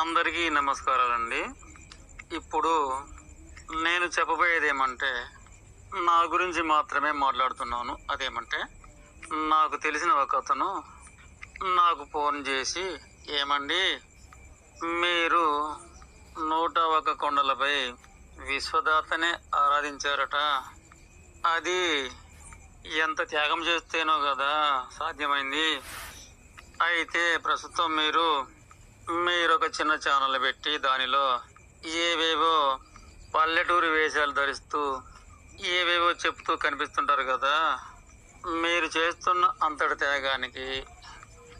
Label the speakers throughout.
Speaker 1: అందరికీ నమస్కారాలండి. ఇప్పుడు నేను చెప్పబోయేది ఏమంటే నా గురించి మాత్రమే మాట్లాడుతున్నాను. అదేమంటే నాకు తెలిసిన ఒక అతను నాకు ఫోన్ చేసి ఏమండి మీరు నూట ఒక కొండలపై విశ్వదాతనే ఆరాధించారట. అది ఎంత త్యాగం చేస్తేనో కదా సాధ్యమైంది. అయితే ప్రస్తుతం మీరు మీరు ఒక చిన్న ఛానల్ పెట్టి దానిలో ఏవేవో పల్లెటూరి వేషాలు ధరిస్తూ ఏవేవో చెప్తూ కనిపిస్తుంటారు కదా మీరు చేస్తున్న అంతటి త్యాగానికి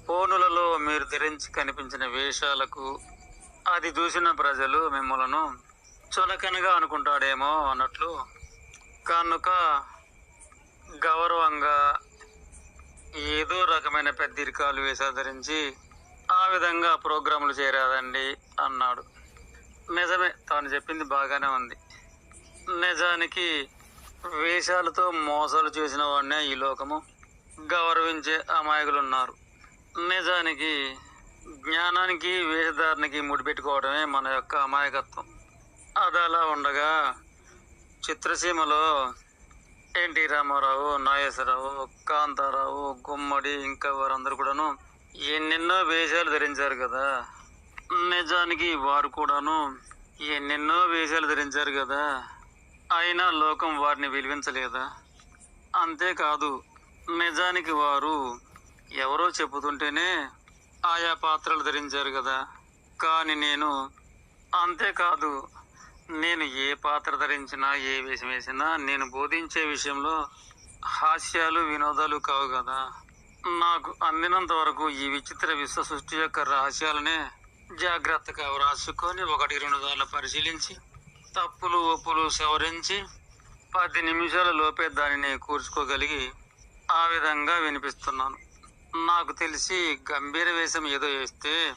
Speaker 1: ఫోనులలో మీరు ధరించి కనిపించిన వేషాలకు అది చూసిన ప్రజలు మిమ్మలను చులకనగా అనుకుంటాడేమో అన్నట్లు కనుక గౌరవంగా ఏదో రకమైన పెద్దరికాలు వేసా ధరించి ఆ విధంగా ప్రోగ్రాములు చేరాదండి అన్నాడు. నిజమే తాను చెప్పింది బాగానే ఉంది. నిజానికి వేషాలతో మోసాలు చేసిన వాడినే ఈ లోకము గౌరవించే అమాయకులు ఉన్నారు నిజానికి జ్ఞానానికి వేషధారణకి ముడిపెట్టుకోవడమే మన యొక్క అమాయకత్వం. అది అలా ఉండగా చిత్రసీమలో ఎన్టీ రామారావు నాగేశ్వరరావు కాంతారావు గుమ్మడి ఇంకా వారందరూ కూడాను ఎన్నెన్నో వేషాలు ధరించారు కదా. నిజానికి వారు కూడాను ఎన్నెన్నో వేషాలు ధరించారు కదా. అయినా లోకం వారిని విలువించలేదా? అంతేకాదు నిజానికి వారు ఎవరో చెబుతుంటేనే ఆయా పాత్రలు ధరించారు కదా. కానీ నేను అంతేకాదు నేను ఏ పాత్ర ధరించినా ఏ వేషం వేసినా నేను బోధించే విషయంలో హాస్యాలు వినోదాలు కావు కదా. నాకు అందినంత వరకు ఈ విచిత్ర విశ్వ సృష్టి యొక్క రహస్యాలనే జాగ్రత్తగా వ్రాసుకొని ఒకటి రెండు సార్లు పరిశీలించి తప్పులు ఒప్పులు సవరించి పది నిమిషాల లోపే దానిని కూర్చుకోగలిగి ఆ విధంగా వినిపిస్తున్నాను. నాకు తెలిసి గంభీర వేషం ఏదో వేస్తే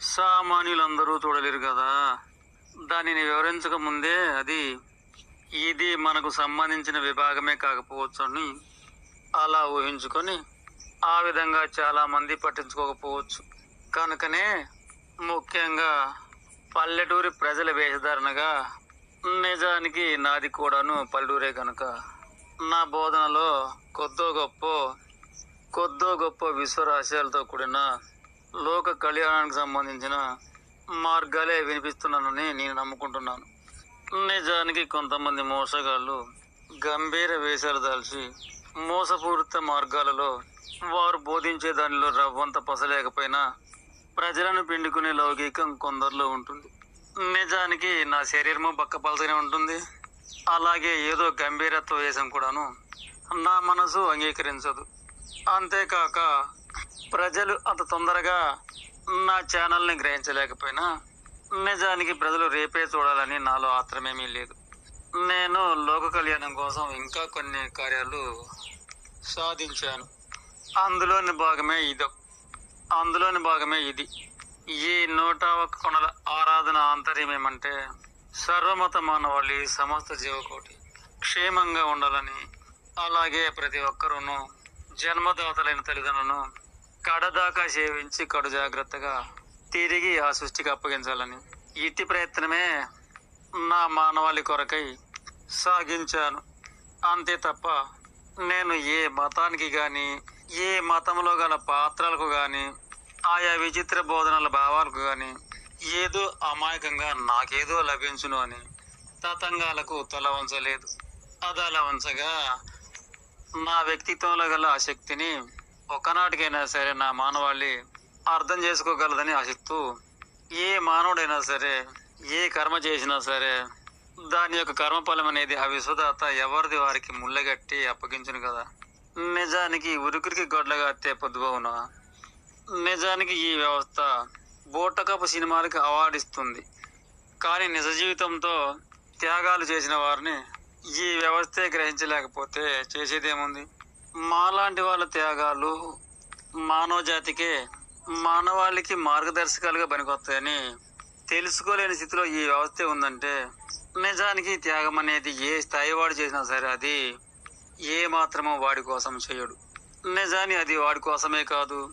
Speaker 1: సామాన్యులందరూ చూడలేరు కదా. దానిని వివరించక ముందే అది ఇది మనకు సంబంధించిన విభాగమే కాకపోవచ్చు అని అలా ఊహించుకొని ఆ విధంగా చాలా మంది పట్టించుకోకపోవచ్చు. కనుకనే ముఖ్యంగా పల్లెటూరి ప్రజల వేషధారణగా నిజానికి నాది కూడాను పల్లెటూరే కనుక నా బోధనలో కొద్దో గొప్ప కొద్దో గొప్ప విశ్వరాశయాలతో కూడిన లోక కళ్యాణానికి సంబంధించిన మార్గాలే వినిపిస్తున్నానని నేను నమ్ముకుంటున్నాను. నిజానికి కొంతమంది మోసగాళ్ళు గంభీర వేషాలు దాల్చి మోసపూరిత మార్గాలలో వారు బోధించే దానిలో రవ్వంత పసలేకపోయినా ప్రజలను పిండుకునే లౌకికం కొందరిలో ఉంటుంది. నిజానికి నా శరీరము బక్కపలతనే ఉంటుంది. అలాగే ఏదో గంభీరత్వ వేషం కూడాను నా మనసు అంగీకరించదు. అంతేకాక ప్రజలు అంత తొందరగా నా ఛానల్ని గ్రహించలేకపోయినా నిజానికి ప్రజలు రేపే చూడాలని నాలో ఆత్రమేమీ లేదు. నేను లోక కళ్యాణం కోసం ఇంకా కొన్ని కార్యాలు సాధించాను. అందులోని భాగమే ఇది. అందులోని భాగమే ఇది. ఈ నూట ఒక్క కొనల ఆరాధన ఆంతర్యం ఏమంటే సర్వమత మానవాళి సమస్త జీవకోటి క్షేమంగా ఉండాలని అలాగే ప్రతి ఒక్కరూను జన్మదాతలైన తల్లిదండ్రులను కడదాకా సేవించి కడు జాగ్రత్తగా తిరిగి ఆ సృష్టికి అప్పగించాలని ఇట్టి ప్రయత్నమే నా మానవాళి కొరకై సాగించాను. అంతే తప్ప నేను ఏ మతానికి కానీ ఏ మతంలో గల పాత్రలకు కానీ ఆయా విచిత్ర బోధనల భావాలకు కానీ ఏదో అమాయకంగా నాకేదో లభించును అని తతంగాలకు తల వంచలేదు. అదల వంచగా నా వ్యక్తిత్వంలో గల ఆసక్తిని ఒకనాటికైనా సరే నా మానవాళి అర్థం చేసుకోగలదని ఆశిస్తూ ఏ మానవుడైనా సరే ఏ కర్మ చేసినా సరే దాని యొక్క కర్మఫలం అనేది ఆ విశ్వదాత ఎవరిది వారికి ముళ్ళగట్టి అప్పగించును కదా? నిజానికి ఉరికిరికి గొడ్లగా అత్తే నిజానికి ఈ వ్యవస్థ బోటకపు సినిమాలకి అవార్డు ఇస్తుంది. కానీ నిజ జీవితంతో త్యాగాలు చేసిన వారిని ఈ వ్యవస్థే గ్రహించలేకపోతే చేసేదేముంది? మాలాంటి వాళ్ళ త్యాగాలు మానవ జాతికే మానవాళికి మార్గదర్శకాలుగా పనికొస్తాయని తెలుసుకోలేని స్థితిలో ఈ వ్యవస్థ ఉందంటే నిజానికి త్యాగం అనేది ఏ స్థాయి వాడు చేసినా సరే అది ఏ మాత్రమో వాడి కోసం చేయడు. నిజాన్ని అది వాడి కోసమే కాదు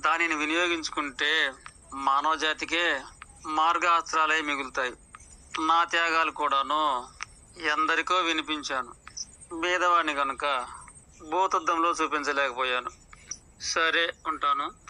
Speaker 1: దానిని వినియోగించుకుంటే మానవజాతికే మార్గాస్త్రాలై మిగులుతాయి. నా త్యాగాలు కూడాను ఎందరికో వినిపించాను. బీదవాణ్ణి కనుక భూతద్దంలో చూపించలేకపోయాను. సరే ఉంటాను.